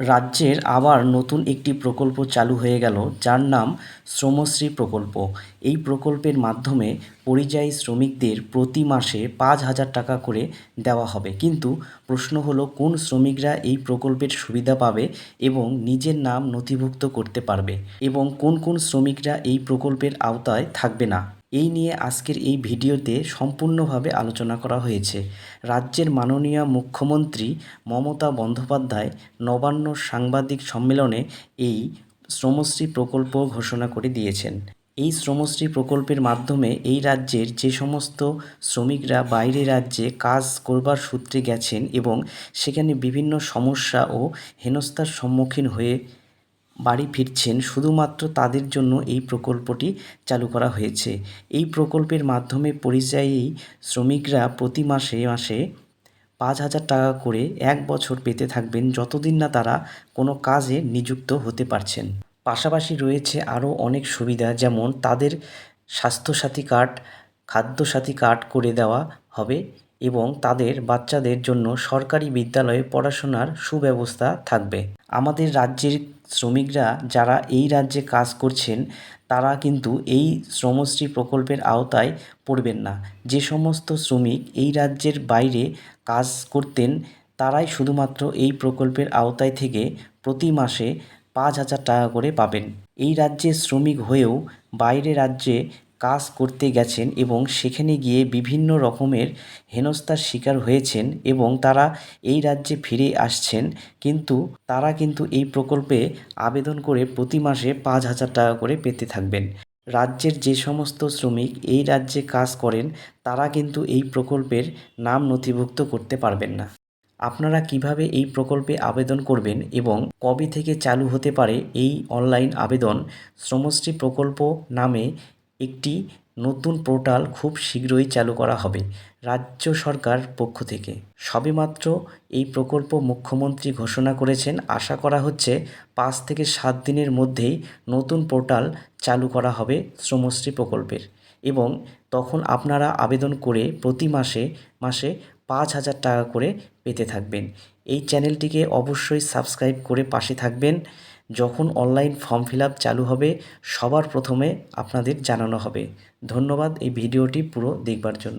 রাজ্যের আবার নতুন একটি প্রকল্প চালু হয়ে গেল, যার নাম শ্রমশ্রী প্রকল্প। এই প্রকল্পের মাধ্যমে পরিযায়ী শ্রমিকদের প্রতি মাসে পাঁচ হাজার টাকা করে দেওয়া হবে। কিন্তু প্রশ্ন হলো, কোন শ্রমিকরা এই প্রকল্পের সুবিধা পাবে এবং নিজের নাম নথিভুক্ত করতে পারবে? এবং কোন কোন শ্রমিকরা এই প্রকল্পের আওতায় থাকবে না? এই নিয়ে আজকের এই ভিডিওতে সম্পূর্ণভাবে আলোচনা করা হয়েছে। রাজ্যের মাননীয় মুখ্যমন্ত্রী মমতা বন্দ্যোপাধ্যায় নবান্ন সাংবাদিক সম্মেলনে এই শ্রমশ্রী প্রকল্প ঘোষণা করে দিয়েছেন। এই শ্রমশ্রী প্রকল্পের মাধ্যমে এই রাজ্যের যে সমস্ত শ্রমিকরা বাইরে রাজ্যে কাজ করবার সূত্রে গেছেন এবং সেখানে বিভিন্ন সমস্যা ও হেনস্থার সম্মুখীন হয়ে বাড়ি ফিরছেন শুধুমাত্র তাদের জন্য এই প্রকল্পটি চালু করা হয়েছে। এই প্রকল্পের মাধ্যমে পরিযায়ী শ্রমিকরা প্রতি মাসে মাসে পাঁচ হাজার টাকা করে এক বছর পেতে থাকবেন যতদিন না তারা কোনো কাজে নিযুক্ত হতে পারছেন। পাশাপাশি রয়েছে আরও অনেক সুবিধা, যেমন তাদের স্বাস্থ্যসাথী কার্ড, খাদ্যসাথী কার্ড করে দেওয়া হবে। এবং তাদের বাচ্চাদের জন্য সরকারি বিদ্যালয়ে পড়াশোনার সুব্যবস্থা থাকবে। আমাদের রাজ্যের শ্রমিকরা যারা এই রাজ্যে কাজ করছেন, তারা কিন্তু এই শ্রমশ্রী প্রকল্পের আওতায় পড়বেন না। যে সমস্ত শ্রমিক এই রাজ্যের বাইরে কাজ করতেন, তারাই শুধুমাত্র এই প্রকল্পের আওতায় থেকে প্রতি মাসে পাঁচ হাজার টাকা করে পাবেন। এই রাজ্যে শ্রমিক হয়েও বাইরে রাজ্যে কাজ করতে গেছেন এবং সেখানে গিয়ে বিভিন্ন রকমের হেনস্থার শিকার হয়েছেন এবং তারা এই রাজ্যে ফিরে আসছেন। কিন্তু তারা কিন্তু এই প্রকল্পে আবেদন করে প্রতি মাসে পাঁচ হাজার টাকা করে পেতে থাকবেন। রাজ্যের যে সমস্ত শ্রমিক এই রাজ্যে কাজ করেন, তারা কিন্তু এই প্রকল্পের নাম নথিভুক্ত করতে পারবেন না। আপনারা কীভাবে এই প্রকল্পে আবেদন করবেন এবং কবে থেকে চালু হতে পারে এই অনলাইন আবেদন, শ্রমশ্রী প্রকল্প নামে একটি নতুন পোর্টাল খুব শীঘ্রই চালু করা হবে রাজ্য সরকার পক্ষ থেকে। সবেমাত্র এই প্রকল্প মুখ্যমন্ত্রী ঘোষণা করেছেন। আশা করা হচ্ছে পাঁচ থেকে সাত দিনের মধ্যেই নতুন পোর্টাল চালু করা হবে শ্রমশ্রী প্রকল্পের এবং তখন আপনারা আবেদন করে প্রতি মাসে মাসে পাঁচ হাজার টাকা করে পেতে থাকবেন। এই চ্যানেলটিকে অবশ্যই সাবস্ক্রাইব করে পাশে থাকবেন। যখন অনলাইন ফর্ম ফিল চালু হবে, সবার প্রথমে আপনাদের জানানো হবে। ধন্যবাদ, এই ভিডিওটি পুরো দেখবার জন্য।